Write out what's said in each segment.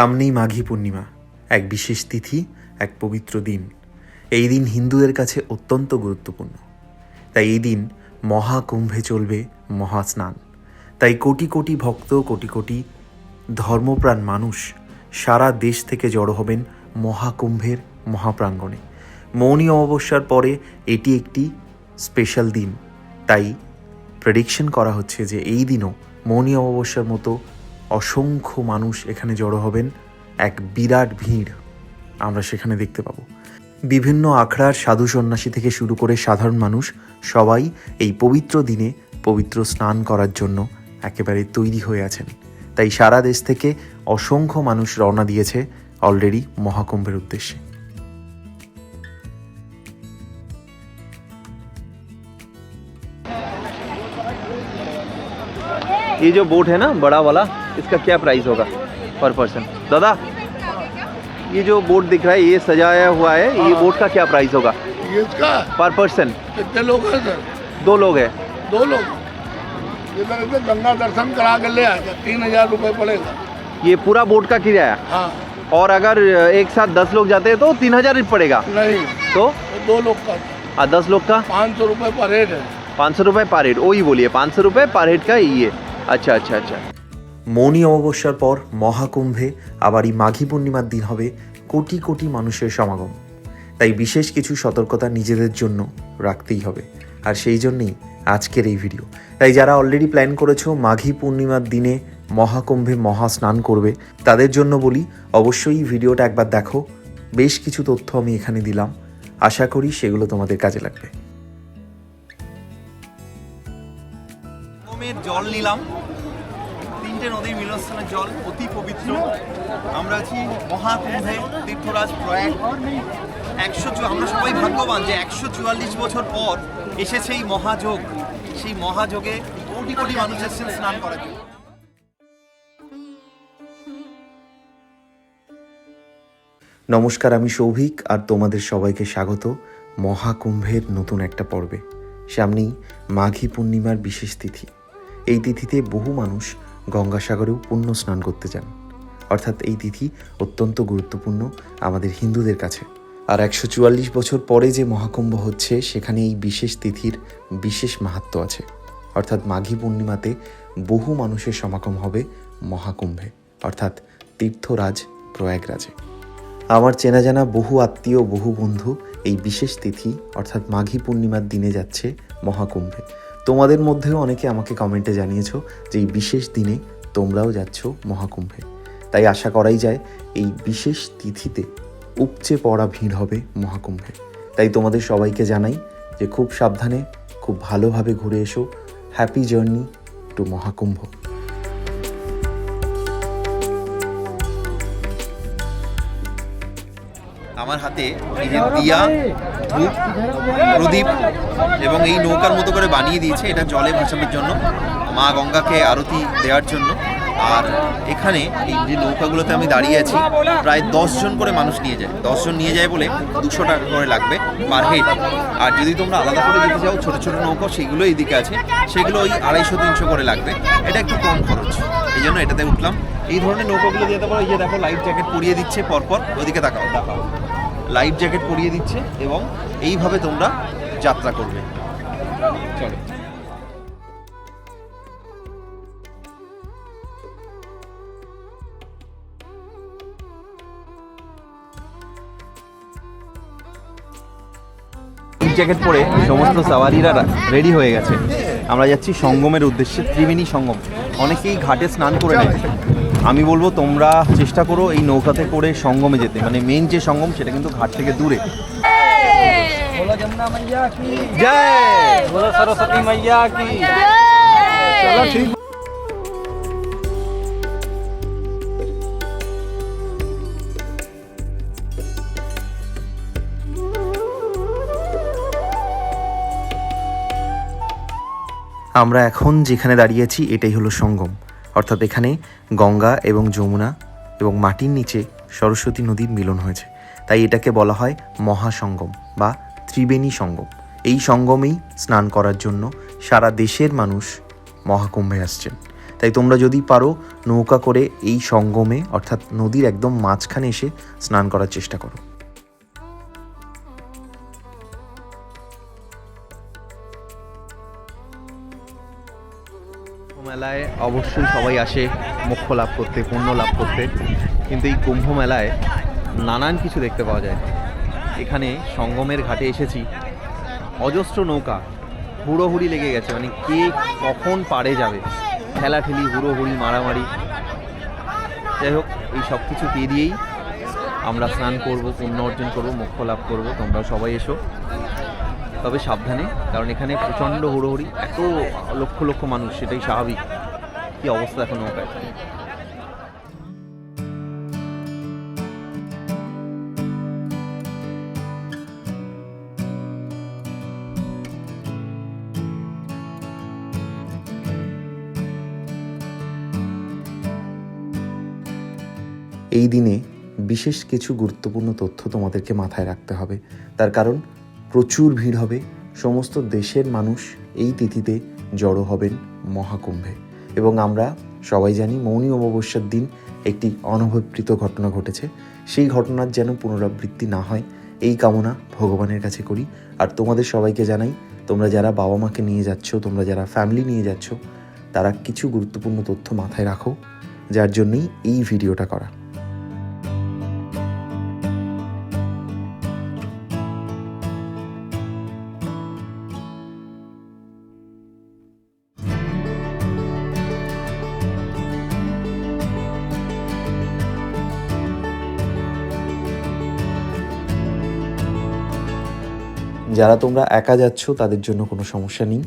সামনেই মাঘী পূর্ণিমা, এক বিশেষ তিথি, এক পবিত্র দিন। এই দিন হিন্দুদের কাছে অত্যন্ত গুরুত্বপূর্ণ। তাই এই দিন মহাকুম্ভে চলবে মহাস্নান। তাই কোটি কোটি ভক্ত, কোটি কোটি ধর্মপ্রাণ মানুষ সারা দেশ থেকে জড়ো হবেন মহাকুম্ভের মহাপ্রাঙ্গণে। মৌনী অমাবস্যার পরে এটি একটি স্পেশাল দিন। তাই প্রেডিকশন করা হচ্ছে যে এই দিনও মৌনী অমাবস্যার মতো অসংখ্য মানুষ এখানে জড়ো হবেন এক বিরাট ভিড় আমরা সেখানে দেখতে পাবো বিভিন্ন আখড়ার সাধু সন্ন্যাসী থেকে শুরু করে সাধারণ মানুষ সবাই এই পবিত্র দিনে পবিত্র স্নান করার জন্য একেবারে তৈরি হয়ে আছেন তাই সারা দেশ থেকে অসংখ্য মানুষ রওনা দিয়েছে অলরেডি মহাকুম্ভের উদ্দেশ্যে ये जो बोट है ना बड़ा वाला इसका क्या प्राइस होगा पर पर्सन दादा ये जो बोट दिख रहा है ये सजाया हुआ है ये बोट का क्या प्राइस होगा? ये इसका? पर पर्सन कितने लोग हैं सर? दो लोग हैं। दो लोग? इधर से गंगा दर्शन करा के ले आए तीन हज़ार रुपये पड़ेगा। ये पूरा बोट का किराया? हाँ। और अगर एक साथ दस लोग जाते हैं तो तीन हज़ार पड़ेगा। नहीं। तो? तो दो लोग का। दस लोग का? पाँच सौ रुपये पर हेड है। पाँच सौ रुपये पर हेड वही बोलिए पाँच सौ रुपये पर हेड का ये। अच्छा अच्छा अच्छा। মৌনী অমাবস্যার পর মহাকুম্ভে আবার এই মাঘী পূর্ণিমার দিন হবে কোটি কোটি মানুষের সমাগম। তাই বিশেষ কিছু সতর্কতা নিজেদের জন্য রাখতেই হবে। আর সেই জন্যেই আজকের এই ভিডিও তাই যারা অলরেডি প্ল্যান করেছ মাঘী পূর্ণিমার দিনে মহাকুম্ভে মহা স্নান করবে, তাদের জন্য বলি অবশ্যই ভিডিওটা একবার দেখো। বেশ কিছু তথ্য আমি এখানে দিলাম। আশা করি সেগুলো তোমাদের কাজে লাগবে। জল নিলাম। তিনটে নদীর মিলনস্থানের জল অতি পবিত্র। আমরা আছি মহাকুম্ভে তীর্থরাজ প্রয়াগ। একশো আমরা সবাই ভাগ্যবান যে একশো চুয়াল্লিশ বছর পর এসেছে এই মহাযোগ। সেই মহাযোগে কোটি কোটি মানুষ এসেছেন স্নান করার জন্য। নমস্কার, আমি সৌভিক আর তোমাদের সবাইকে স্বাগত মহাকুম্ভের নতুন একটা পর্বে। সামনেই মাঘী পূর্ণিমার বিশেষ তিথি। এই তিথিতে বহু মানুষ গঙ্গাসাগরেও পুণ্য স্নান করতে যান। অর্থাৎ এই তিথি অত্যন্ত গুরুত্বপূর্ণ আমাদের হিন্দুদের কাছে। আর একশো চুয়াল্লিশ বছর পরে যে মহাকুম্ভ হচ্ছে, সেখানে এই বিশেষ তিথির বিশেষ মাহাত্ম আছে। অর্থাৎ মাঘী পূর্ণিমাতে বহু মানুষের সমাগম হবে মহাকুম্ভে, অর্থাৎ তীর্থরাজ প্রয়াগরাজে। আমার চেনা জানা বহু আত্মীয়, বহু বন্ধু এই বিশেষ তিথি, অর্থাৎ মাঘী পূর্ণিমার দিনে যাচ্ছে মহাকুম্ভে। তোমাদের মধ্যেও অনেকে আমাকে কমেন্টে জানিয়েছ যে এই বিশেষ দিনে তোমরাও যাচ্ছ মহাকুম্ভে। তাই আশা করাই যায় এই বিশেষ তিথিতে উপচে পড়া ভিড় হবে মহাকুম্ভে। তাই তোমাদের সবাইকে জানাই যে খুব সাবধানে, খুব ভালোভাবে ঘুরে এসো। Happy journey to Mahakumbh. আমার হাতে এই যে দিয়া ধূপ প্রদীপ এবং এই নৌকার মতো করে বানিয়ে দিয়েছে এটা জলে ভাসানোর জন্য মা গঙ্গাকে আরতি দেওয়ার জন্য। আর এখানে এই যে নৌকাগুলোতে আমি দাঁড়িয়ে আছি প্রায় দশজন করে মানুষ নিয়ে যায়। দশজন নিয়ে যায় বলে দুশো টাকা করে লাগবে পার হেড আর যদি তোমরা আলাদা করে যেতে চাও ছোটো ছোটো নৌকা সেগুলো এইদিকে আছে। সেগুলো ওই আড়াইশো তিনশো করে লাগবে। এটা একটু কম খরচ। এই জন্য এটাতে উঠলাম। এই ধরনের নৌকাগুলো যেতে পারো এই যে দেখো লাইফ জ্যাকেট পরিয়ে দিচ্ছে পরপর। ওদিকে তাকাও দেখাও লাইফ জ্যাকেট পরিয়ে দিচ্ছে এবং এইভাবে তোমরা যাত্রা করবে। জ্যাকেট পরে সমস্ত সাওয়ারিরা রেডি হয়ে গেছে। আমরা যাচ্ছি সঙ্গমের উদ্দেশ্যে ত্রিবেণী সঙ্গম। অনেকেই ঘাটে স্নান করে নেয়। আমি বলব তোমরা চেষ্টা করো এই নৌকাতে করে সঙ্গমে যেতে। মানে মেন যে সঙ্গম সেটা কিন্তু ঘাট থেকে দূরে। জয়! সরস্বতী মাইয়া কি? আমরা এখন যেখানে দাঁড়িয়েছি, এটাই হলো সঙ্গম। অর্থাৎ এখানে গঙ্গা এবং যমুনা এবং মাটির নিচে সরস্বতী নদীর মিলন হয়েছে। তাই এটাকে বলা হয় মহাসঙ্গম বা ত্রিবেণী সঙ্গম। এই সঙ্গমেই স্নান করার জন্য সারা দেশের মানুষ মহাকুম্ভে আসছেন। তাই তোমরা যদি পারো নৌকা করে এই সঙ্গমে, অর্থাৎ নদীর একদম মাঝখানে এসে স্নান করার চেষ্টা করো। মেলায় অবশ্যই সবাই আসে, মোক্ষ লাভ করতে, পুণ্য লাভ করতে। কিন্তু এই কুম্ভ মেলায় নানান কিছু দেখতে পাওয়া যায়। এখানে সঙ্গমের ঘাটে এসেছি। অজস্র নৌকা, হুড়োহুড়ি লেগে গেছে। মানে কে কখন পারে যাবে? ঠেলাঠেলি, হুড়োহুড়ি, মারামারি। যাই হোক, এই সব কিছু পেরিয়েই আমরা স্নান করব, পুণ্য অর্জন করব, মোক্ষ লাভ করব। তোমরা সবাই এসো। তবে সাবধানে, কারণ এখানে প্রচণ্ড হুড়োহুড়ি, এত লক্ষ লক্ষ মানুষ, সেটাই স্বাভাবিক। কি অবস্থা এখন নৌকায়? এই দিনে বিশেষ কিছু গুরুত্বপূর্ণ তথ্য তোমাদেরকে মাথায় রাখতে হবে। তার কারণ প্রচুর ভিড় হবে। সমস্ত দেশের মানুষ এই তিথিতে জড়ো হবেন মহাকুম্ভে। এবং আমরা সবাই জানি মৌনী অমাবস্যার দিন একটি অনভিপ্রিত ঘটনা ঘটেছে। সেই ঘটনার যেন পুনরাবৃত্তি না হয়, এই কামনা ভগবানের কাছে করি। আর তোমাদের সবাইকে জানাই, তোমরা যারা বাবা মাকে নিয়ে যাচ্ছ, তোমরা যারা ফ্যামিলি নিয়ে যাচ্ছ, তারা কিছু গুরুত্বপূর্ণ তথ্য মাথায় রাখো, যার জন্যই এই ভিডিওটা করা। যারা তোমরা একা যাচ্ছ, তাদের জন্য কোনো সমস্যা নেই।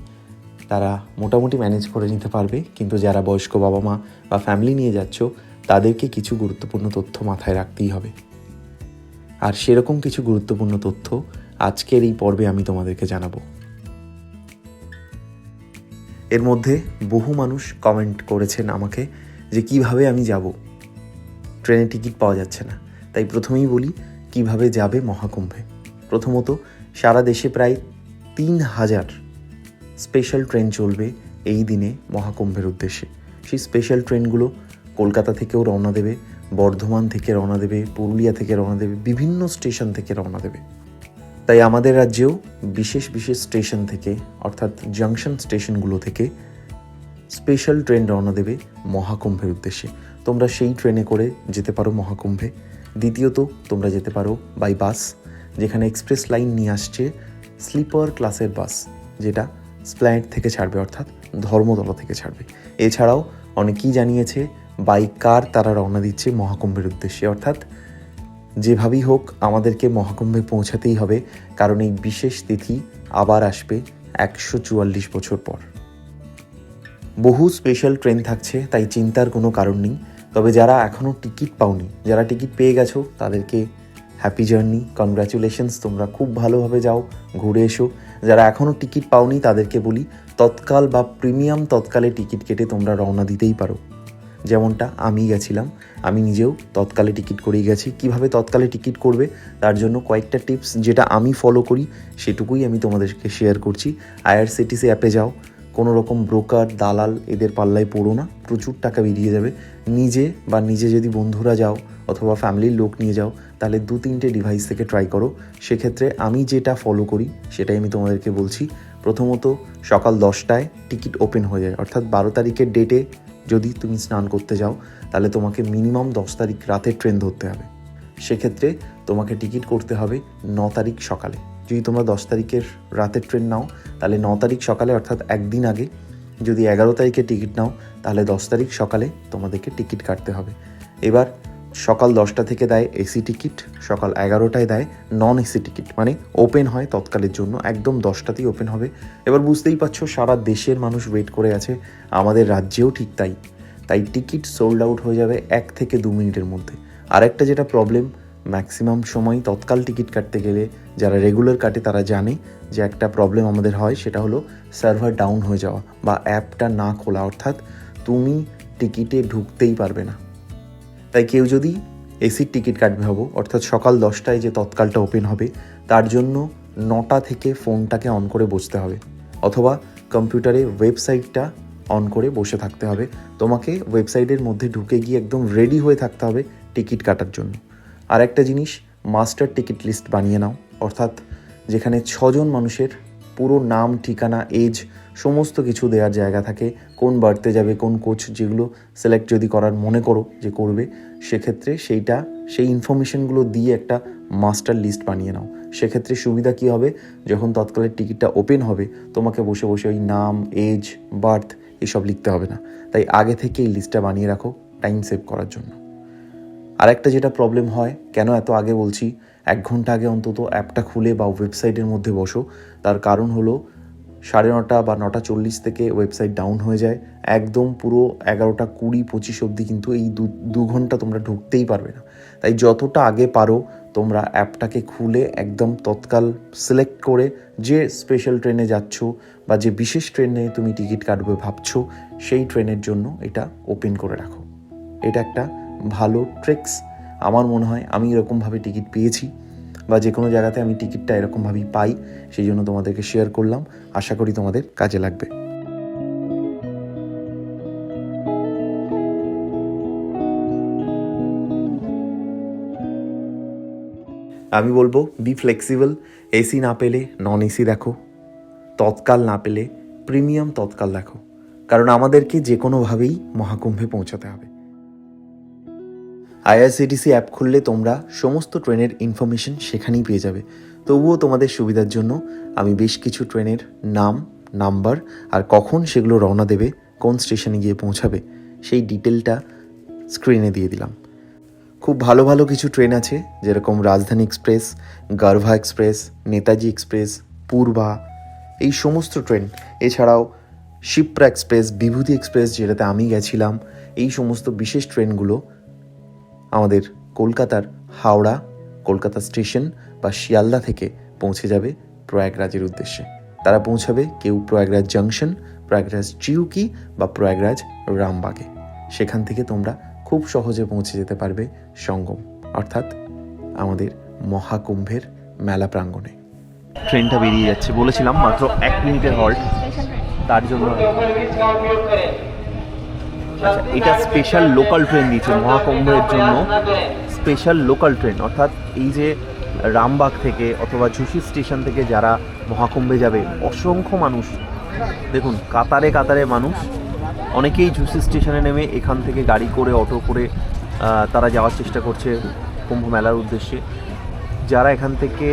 তারা মোটামুটি ম্যানেজ করে নিতে পারবে। কিন্তু যারা বয়স্ক বাবা মা বা ফ্যামিলি নিয়ে যাচ্ছ, তাদেরকে কিছু গুরুত্বপূর্ণ তথ্য মাথায় রাখতেই হবে। আর সেরকম কিছু গুরুত্বপূর্ণ তথ্য আজকের এই পর্বে আমি তোমাদেরকে জানাব। এর মধ্যে বহু মানুষ কমেন্ট করেছেন আমাকে যে কীভাবে আমি যাব। ট্রেনে টিকিট পাওয়া যাচ্ছে না। তাই প্রথমেই বলি, কীভাবে যাবে মহাকুম্ভে? প্রথমত সারা দেশে প্রায় তিন হাজার স্পেশাল ট্রেন চলবে এই দিনে মহাকুম্ভের উদ্দেশ্যে। সেই স্পেশাল ট্রেনগুলো কলকাতা থেকেও রওনা দেবে, বর্ধমান থেকে রওনা দেবে, পুরুলিয়া থেকে রওনা দেবে, বিভিন্ন স্টেশন থেকে রওনা দেবে। তাই আমাদের রাজ্যেও বিশেষ বিশেষ স্টেশন থেকে, অর্থাৎ জাংশন স্টেশনগুলো থেকে স্পেশাল ট্রেন রওনা দেবে মহাকুম্ভের উদ্দেশ্যে। তোমরা সেই ট্রেনে করে যেতে পারো মহাকুম্ভে। দ্বিতীয়ত তোমরা যেতে পারো বাই বাস যেখানে এক্সপ্রেস লাইন নিয়ে আসছে স্লিপার ক্লাসের বাস, যেটা স্প্ল্যানেট থেকে ছাড়বে, অর্থাৎ ধর্মতলা থেকে ছাড়বে। এছাড়াও অনেকেই জানিয়েছে বাই কার তারা রওনা দিচ্ছে মহাকুম্ভের উদ্দেশ্যে। অর্থাৎ যেভাবেই হোক, আমাদেরকে মহাকুম্ভে পৌঁছাতেই হবে, কারণ এই বিশেষ তিথি আবার আসবে একশো চুয়াল্লিশ বছর পর। বহু স্পেশাল ট্রেন থাকছে, তাই চিন্তার কোনো কারণ নেই। তবে যারা এখনও টিকিট পাওনি, যারা টিকিট পেয়ে গেছো, তাদেরকে হ্যাপি জার্নি কনগ্রাচুলেশনস তোমরা খুব ভালোভাবে যাও, ঘুরে এসো। যারা এখনও টিকিট পাওনি, তাদেরকে বলি, তৎকাল বা প্রিমিয়াম তৎকালে টিকিট কেটে তোমরা রওনা দিতেই পারো। যেমনটা আমি গেছিলাম। আমি নিজেও তৎকালে টিকিট করেই গেছি। কীভাবে তৎকালে টিকিট করবে, তার জন্য কয়েকটা টিপস যেটা আমি ফলো করি, সেটুকুই আমি তোমাদেরকে শেয়ার করছি। আইআরসিটিসি অ্যাপে যাও। কোনো রকম ব্রোকার দালাল, এদের পাল্লায় পড়ো না। প্রচুর টাকা বেরিয়ে যাবে। নিজে বা নিজে যদি বন্ধুরা যাও অথবা ফ্যামিলির লোক নিয়ে যাও, তাহলে দু তিনটে ডিভাইস থেকে ট্রাই করো। সেক্ষেত্রে আমি যেটা ফলো করি, সেটাই আমি তোমাদেরকে বলছি। প্রথমত সকাল দশটায় টিকিট ওপেন হয়ে যায়। অর্থাৎ বারো তারিখের ডেটে যদি তুমি স্নান করতে যাও, তাহলে তোমাকে মিনিমাম দশ তারিখ রাতের ট্রেন ধরতে হবে। সেক্ষেত্রে তোমাকে টিকিট করতে হবে ন তারিখ সকালে। যদি তোমরা দশ তারিখের রাতের ট্রেন নাও, তাহলে ন তারিখ সকালে, অর্থাৎ একদিন আগে, যদি এগারো তারিখে টিকিট নাও, তাহলে দশ তারিখ সকালে তোমাদেরকে টিকিট কাটতে হবে। এবার সকাল দশটা থেকে দেয় এসি টিকিট, সকাল এগারোটায় দেয় নন এসি টিকিট। মানে ওপেন হয় তৎকালের জন্য, একদম দশটাতেই ওপেন হবে। এবার বুঝতেই পারছ, সারা দেশের মানুষ ওয়েট করে আছে, আমাদের রাজ্যেও ঠিক তাই। তাই টিকিট সোল্ড আউট হয়ে যাবে এক থেকে দু মিনিটের মধ্যে। আরেকটা যেটা প্রবলেম ম্যাক্সিমাম সময় তৎকাল টিকিট কাটতে গেলে যারা রেগুলার কাটে তারা জানে যে একটা প্রবলেম আমাদের হয়, সেটা হলো সার্ভার ডাউন হয়ে যাওয়া বা অ্যাপটা না খোলা। অর্থাৎ তুমি টিকিটে ঢুকতেই পারবে না। তাই কেউ যদি এসির টিকিট কাটবে হব অর্থাৎ সকাল দশটায় যে তৎকালটা ওপেন হবে, তার জন্য নটা থেকে ফোনটাকে অন করে বসতে হবে, অথবা কম্পিউটারে ওয়েবসাইটটা অন করে বসে থাকতে হবে। তোমাকে ওয়েবসাইটের মধ্যে ঢুকে গিয়ে একদম রেডি হয়ে থাকতে হবে টিকিট কাটার জন্য। আর একটা জিনিস, মাস্টার টিকিট লিস্ট বানিয়ে নাও, অর্থাৎ যেখানে ছজন মানুষের পুরো নাম, ঠিকানা, এজ সমস্ত কিছু দেওয়ার জায়গা থাকে, কোন বাড়তে যাবে, কোন কোচ যেগুলো সিলেক্ট যদি করার মনে করো যে করবে, সেক্ষেত্রে সেইটা, সেই ইনফরমেশনগুলো দিয়ে একটা মাস্টার লিস্ট বানিয়ে নাও। সেক্ষেত্রে সুবিধা কী হবে? যখন তৎকালের টিকিটটা ওপেন হবে, তোমাকে বসে বসে ওই নাম এজ বার্থ এসব লিখতে হবে না। তাই আগে থেকে এই লিস্টটা বানিয়ে রাখো টাইম সেভ করার জন্য। আরেকটা যেটা প্রবলেম হয়, কেন এত আগে বলছি, এক ঘণ্টা আগে অন্তত অ্যাপটা খুলে বা ওয়েবসাইটের মধ্যে বসো, তার কারণ হলো সাড়ে নটা বা নটা চল্লিশ থেকে ওয়েবসাইট ডাউন হয়ে যায়। একদম পুরো এগারোটা কুড়ি পঁচিশ অবধি কিন্তু এই দু দু ঘণ্টা তোমরা ঢুকতেই পারবে না। তাই যতটা আগে পারো, তোমরা অ্যাপটাকে খুলে একদম তৎকাল সিলেক্ট করে যে স্পেশাল ট্রেনে যাচ্ছ বা যে বিশেষ ট্রেনে তুমি টিকিট কাটবে ভাবছ, সেই ট্রেনের জন্য এটা ওপেন করে রাখো। এটা একটা ভালো ট্রিক্স আমার মনে হয় আমি এরকমভাবে টিকিট পেয়েছি। বা যে কোনো জায়গাতে আমি টিকিটটা এরকমভাবেই পাই, সেই জন্য তোমাদেরকে শেয়ার করলাম। আশা করি তোমাদের কাজে লাগবে। আমি বলব বি ফ্লেক্সিবল এসি না পেলে নন এসি দেখো। তৎকাল না পেলে প্রিমিয়াম তৎকাল দেখো। কারণ আমাদেরকে যে কোনোভাবেই মহাকুম্ভে পৌঁছাতে হবে। আইআরসিটিসি অ্যাপ খুললে তোমরা সমস্ত ট্রেনের ইনফরমেশন সেখানেই পেয়ে যাবে। তবুও তোমাদের সুবিধার জন্য আমি বেশ কিছু ট্রেনের নাম নাম্বার আর কখন সেগুলো রওনা দেবে, কোন স্টেশনে গিয়ে পৌঁছাবে, সেই ডিটেলটা স্ক্রিনে দিয়ে দিলাম। খুব ভালো ভালো কিছু ট্রেন আছে, যেরকম রাজধানী এক্সপ্রেস গারভা এক্সপ্রেস নেতাজি এক্সপ্রেস পূর্বা, এই সমস্ত ট্রেন। এছাড়াও শিপ্রা এক্সপ্রেস বিভূতি এক্সপ্রেস যেটাতে আমি গেছিলাম, এই সমস্ত বিশেষ ট্রেনগুলো আমাদের কলকাতার হাওড়া, কলকাতা স্টেশন বা শিয়ালদা থেকে পৌঁছে যাবে প্রয়াগরাজের উদ্দেশ্যে। তারা পৌঁছাবে কেউ প্রয়াগরাজ জাংশন, প্রয়াগরাজ চিউকি বা প্রয়াগরাজ রামবাগে। সেখান থেকে তোমরা খুব সহজে পৌঁছে যেতে পারবে সঙ্গম, অর্থাৎ আমাদের মহাকুম্ভের মেলা প্রাঙ্গণে। ট্রেনটা বেরিয়ে যাচ্ছে, বলেছিলাম মাত্র এক মিনিটের হল্ট তার জন্য আচ্ছা এটা স্পেশাল লোকাল ট্রেন দিয়েছে মহাকুম্ভের জন্য। স্পেশাল লোকাল ট্রেন অর্থাৎ এই যে রামবাগ থেকে অথবা ঝুসি স্টেশন থেকে যারা মহাকুম্ভে যাবে, অসংখ্য মানুষ। দেখুন, কাতারে কাতারে মানুষ। অনেকেই ঝুসি স্টেশনে নেমে এখান থেকে গাড়ি করে, অটো করে তারা যাওয়ার চেষ্টা করছে কুম্ভ মেলার উদ্দেশ্যে। যারা এখান থেকে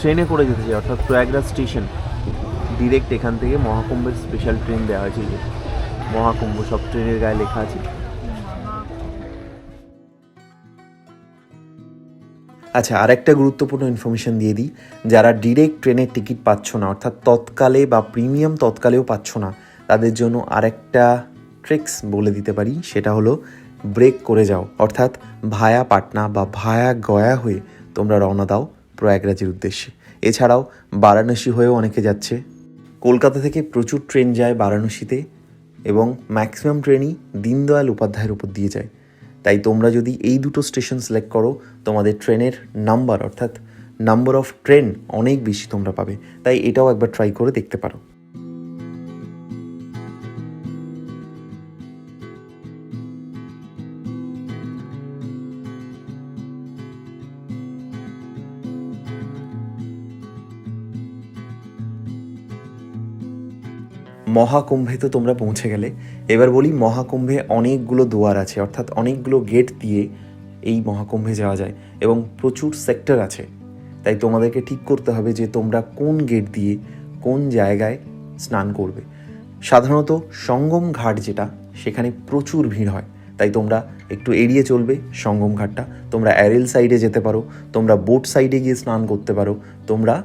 ট্রেনে করে যেতে চায়, অর্থাৎ প্রয়াগরাজ স্টেশন ডিরেক্ট এখান থেকে মহাকুম্ভের স্পেশাল ট্রেন দেওয়া হয়েছে। মহাকুম্ভ, সব ট্রেনের গায়ে লেখা আছে। আচ্ছা আরেকটা গুরুত্বপূর্ণ ইনফরমেশন দিয়ে দিই। যারা ডিরেক্ট ট্রেনের টিকিট পাচ্ছ না, অর্থাৎ তৎকালে বা প্রিমিয়াম তৎকালেও পাচ্ছ না, তাদের জন্য আরেকটা ট্রিক্স বলে দিতে পারি। সেটা হলো ব্রেক করে যাও। অর্থাৎ ভায়া পাটনা বা ভায়া গয়া হয়ে তোমরা রওনা দাও প্রয়াগরাজের উদ্দেশ্যে। এছাড়াও, বারাণসী হয়েও অনেকে যাচ্ছে। কলকাতা থেকে প্রচুর ট্রেন যায় বারাণসীতে। এবং ম্যাক্সিমাম ট্রেনই দীনদয়াল উপাধ্যায়ের উপর দিয়ে যায়। তাই তোমরা যদি এই দুটো স্টেশন সিলেক্ট করো, তোমাদের ট্রেনের নাম্বার অর্থাৎ নাম্বার অফ ট্রেন অনেক বেশি তোমরা পাবে। তাই এটাও একবার ট্রাই করে দেখতে পারো। মহাকুম্ভে তো তোমরা পৌঁছে গেলে। এবার বলি মহাকুম্ভে অনেকগুলো দুয়ার আছে, অর্থাৎ অনেকগুলো গেট দিয়ে এই মহাকুম্ভে যাওয়া যায় এবং প্রচুর সেক্টর আছে। তাই তোমাদেরকে ঠিক করতে হবে যে তোমরা কোন গেট দিয়ে কোন জায়গায় স্নান করবে। সাধারণত সঙ্গম ঘাট যেটা, সেখানে প্রচুর ভিড় হয়। তাই তোমরা একটু এড়িয়ে চলবে সঙ্গম ঘাটটা। তোমরা অ্যারেল সাইডে যেতে পারো, তোমরা বোট সাইডে গিয়ে স্নান করতে পারো, তোমরা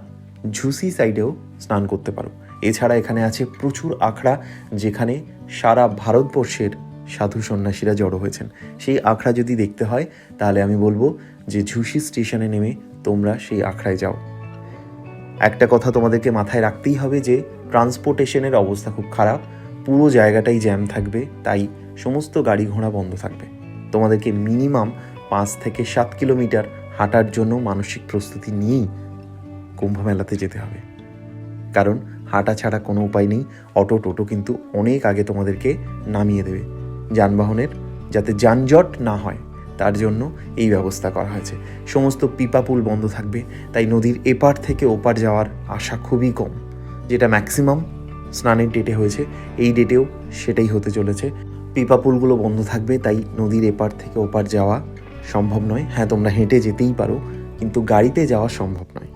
ঝুসি সাইডেও স্নান করতে পারো। এছাড়া এখানে আছে প্রচুর আখড়া যেখানে সারা ভারতবর্ষের সাধু সন্ন্যাসীরা জড়ো হয়েছেন। সেই আখড়া যদি দেখতে হয়, তাহলে আমি বলব যে ঝুসি স্টেশনে নেমে তোমরা সেই আখড়ায় যাও। একটা কথা তোমাদেরকে মাথায় রাখতেই হবে যে ট্রান্সপোর্টেশনের অবস্থা খুব খারাপ, পুরো জায়গাটাই জ্যাম থাকবে, তাই সমস্ত গাড়ি ঘোড়া বন্ধ থাকবে। তোমাদেরকে মিনিমাম পাঁচ থেকে সাত কিলোমিটার হাঁটার জন্য মানসিক প্রস্তুতি নিয়েই কুম্ভ মেলাতে যেতে হবে। কারণ হাঁটা ছাড়া কোনো উপায় নেই। অটো, টোটো কিন্তু অনেক আগে তোমাদেরকে নামিয়ে দেবে। যানবাহনের যাতে যানজট না হয়, তার জন্য এই ব্যবস্থা করা হয়েছে। সমস্ত পিপা পুল বন্ধ থাকবে, তাই নদীর এপার থেকে ওপার যাওয়ার আশা খুবই কম, যেটা ম্যাক্সিমাম স্নানের ডেটে হয়েছে। এই ডেটেও সেটাই হতে চলেছে। পিপা পুলগুলো বন্ধ থাকবে, তাই নদীর এপার থেকে ওপার যাওয়া সম্ভব নয়। হ্যাঁ তোমরা হেঁটে যেতেই পারো, কিন্তু গাড়িতে যাওয়া সম্ভব নয়।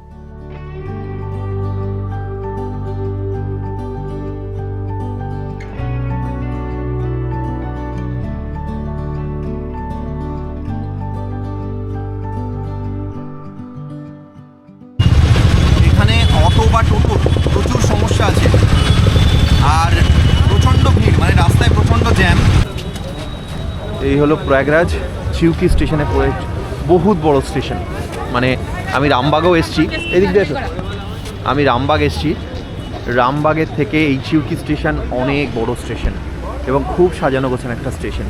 হলো প্রয়াগরাজ, চিউকি স্টেশনে পড়ে বহুত বড় স্টেশন। মানে আমি রামবাগও এসছি। এদিক দিয়ে আমি রামবাগ এসছি। রামবাগের থেকে এই চিউকি স্টেশন অনেক বড় স্টেশন এবং খুব সাজানো গোছানো একটা স্টেশন।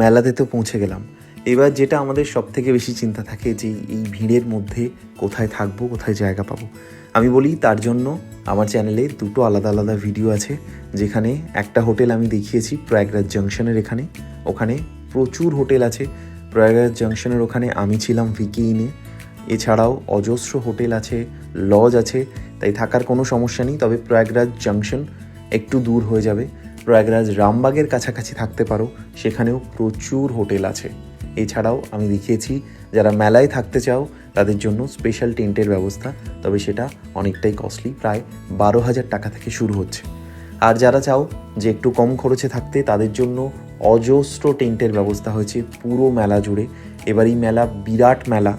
মেলাতে তো পৌঁছে গেলাম। এবার যেটা আমাদের সব থেকে বেশি চিন্তা থাকে যে এই ভিড়ের মধ্যে কোথায় থাকব, কোথায় জায়গা পাবো। আমি বলি তার জন্য আমার চ্যানেলে দুটো আলাদা আলাদা ভিডিও আছে, যেখানে একটা হোটেল আমি দেখিয়েছি প্রয়াগরাজ জাংশনের এখানে। ওখানে প্রচুর হোটেল আছে। প্রয়াগরাজ জাংশনের ওখানে আমি ছিলাম, ভিকি ইনে। এছাড়াও অজস্র হোটেল আছে, লজ আছে, তাই থাকার কোনো সমস্যা নেই, তবে প্রয়াগরাজ জাংশন একটু দূর হয়ে যাবে। প্রয়াগরাজ রামবাগের কাছাকাছি থাকতে পারো, সেখানেও প্রচুর হোটেল আছে। এছাড়াও আমি দেখিয়েছি, যারা মেলায় থাকতে চাও, তাদের জন্য স্পেশাল টেন্টের ব্যবস্থা, তবে সেটা অনেকটাই কস্টলি প্রায় বারো হাজার টাকা থেকে শুরু হচ্ছে। আর যারা চাও যে একটু কম খরচে থাকতে, তাদের জন্য অজস্র টেন্টের ব্যবস্থা হয়েছে পুরো মেলা জুড়ে। এবার এই মেলা বিরাট মেলা,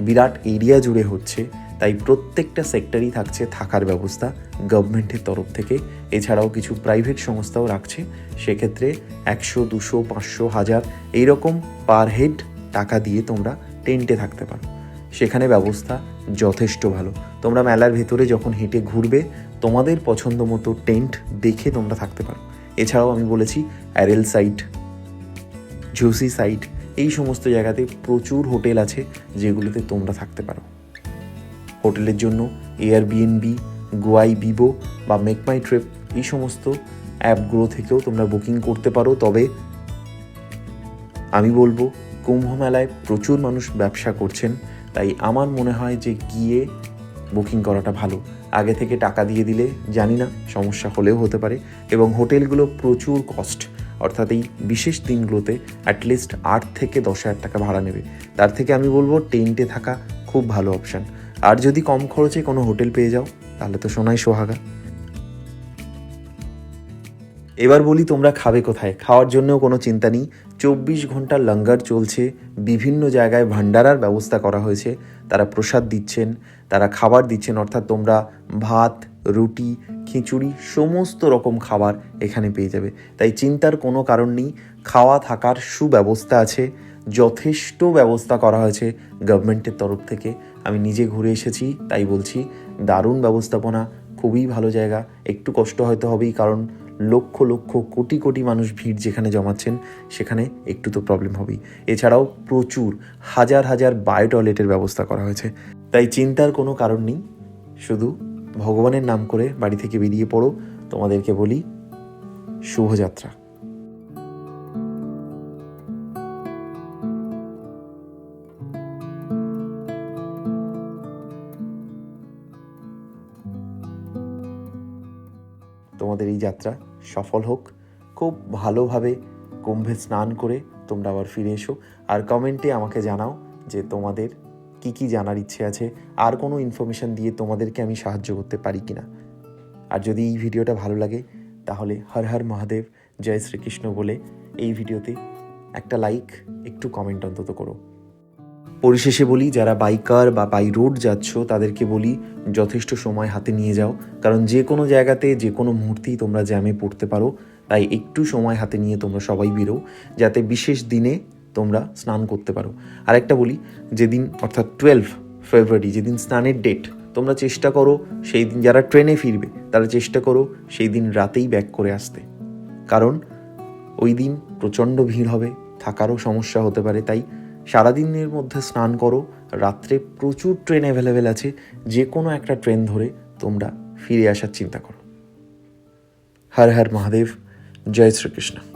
বিরাট এরিয়া জুড়ে হচ্ছে। তাই প্রত্যেকটা সেক্টরই থাকছে থাকার ব্যবস্থা গভর্নমেন্টের তরফ থেকে। এছাড়াও কিছু প্রাইভেট সংস্থাও রাখছে। সেক্ষেত্রে একশো, দুশো, পাঁচশো, হাজার এইরকম পার হেড টাকা দিয়ে তোমরা টেন্টে থাকতে পারো। সেখানে ব্যবস্থা যথেষ্ট ভালো। তোমরা মেলার ভেতরে যখন হেঁটে ঘুরবে, তোমাদের পছন্দ মতো টেন্ট দেখে তোমরা থাকতে পারো। এছাড়াও আমি বলেছি অ্যারেল সাইট ঝুসি সাইট, এই সমস্ত জায়গাতে প্রচুর হোটেল আছে যেগুলোতে তোমরা থাকতে পারো। হোটেলের জন্য এয়ারবিএনবি গোয়াই বিবো বা মেক মাই ট্রিপ এই সমস্ত অ্যাপগুলো থেকেও তোমরা বুকিং করতে পারো। তবে আমি বলব কুম্ভ মেলায় প্রচুর মানুষ ব্যবসা করছেন, তাই আমার মনে হয় যে গিয়ে বুকিং করাটা ভালো। আগে থেকে টাকা দিয়ে দিলে, জানি না, সমস্যা হলেও হতে পারে। এবং হোটেলগুলো প্রচুর কস্ট অর্থাৎ এই বিশেষ দিনগুলোতে অ্যাটলিস্ট আট থেকে দশ হাজার টাকা ভাড়া নেবে। তার থেকে আমি বলব টেন্টে থাকা খুব ভালো অপশান আর যদি কম খরচে কোনো হোটেল পেয়ে যাও, তাহলে তো সোনাই সোহাগা। এবার বলি তোমরা খাবে কোথায়? খাওয়ার জন্যও কোনো চিন্তা নেই। চব্বিশ ঘণ্টা লঙ্গার চলছে। বিভিন্ন জায়গায় ভান্ডারার ব্যবস্থা করা হয়েছে। তারা প্রসাদ দিচ্ছেন। তারা খাবার দিচ্ছেন, অর্থাৎ তোমরা ভাত, রুটি, খিচুড়ি, সমস্ত রকম খাবার এখানে পেয়ে যাবে। তাই চিন্তার কোনো কারণ নেই, খাওয়া থাকার সুব্যবস্থা আছে, যথেষ্ট ব্যবস্থা করা হয়েছে গভর্নমেন্টের তরফ থেকে। আমি নিজে ঘুরে এসেছি, তাই বলছি, দারুণ ব্যবস্থাপনা, খুবই ভালো জায়গা। একটু কষ্ট হয়তো হবেই, কারণ লক্ষ লক্ষ কোটি কোটি মানুষ ভিড় যেখানে জমাচ্ছেন, সেখানে একটু তো প্রবলেম হবেই। এছাড়াও প্রচুর, হাজার হাজার বায়ো টয়লেটের ব্যবস্থা করা হয়েছে। তাই চিন্তার কোনো কারণ নেই। শুধু ভগবানের নাম করে বাড়ি থেকে বেরিয়ে পড়ো। তোমাদেরকে বলি, শুভযাত্রা। তোমাদের এই যাত্রা সফল হোক। খুব ভালোভাবে কুম্ভে স্নান করে তোমরা আবার ফিরে এসো। আর কমেন্টে আমাকে জানাও যে তোমাদের কি কি জানার ইচ্ছে আছে, আর কোনো ইনফরমেশন দিয়ে তোমাদেরকে আমি সাহায্য করতে পারি কি না আর যদি এই ভিডিওটা ভালো লাগে, তাহলে হর হর মহাদেব, জয় শ্রীকৃষ্ণ বলে এই ভিডিওতে একটা লাইক একটু কমেন্ট অন্তত করো। পরিশেষে বলি, যারা বাইকার বা বাই রোড যাচ্ছ, তাদেরকে বলি, যথেষ্ট সময় হাতে নিয়ে যাও। কারণ যে কোনো জায়গাতে, যে কোনো মুহূর্তেই তোমরা জ্যামে পড়তে পারো। তাই একটু সময় হাতে নিয়ে তোমরা সবাই বেরো। যাতে বিশেষ দিনে তোমরা স্নান করতে পারো। আরেকটা বলি, যেদিন অর্থাৎ টুয়েলভ ফেব্রুয়ারি যেদিন স্নানের ডেট তোমরা চেষ্টা করো সেই দিন, যারা ট্রেনে ফিরবে, তারা চেষ্টা করো সেই দিন রাতেই ব্যাক করে আসতে। কারণ ওই দিন প্রচণ্ড ভিড় হবে, থাকারও সমস্যা হতে পারে, তাই সারাদিনের মধ্যে স্নান করো। রাত্রে প্রচুর ট্রেন অ্যাভেলেবেল আছে যে কোনো একটা ট্রেন ধরে তোমরা ফিরে আসার চিন্তা করো। হর হর মহাদেব, জয় শ্রীকৃষ্ণ।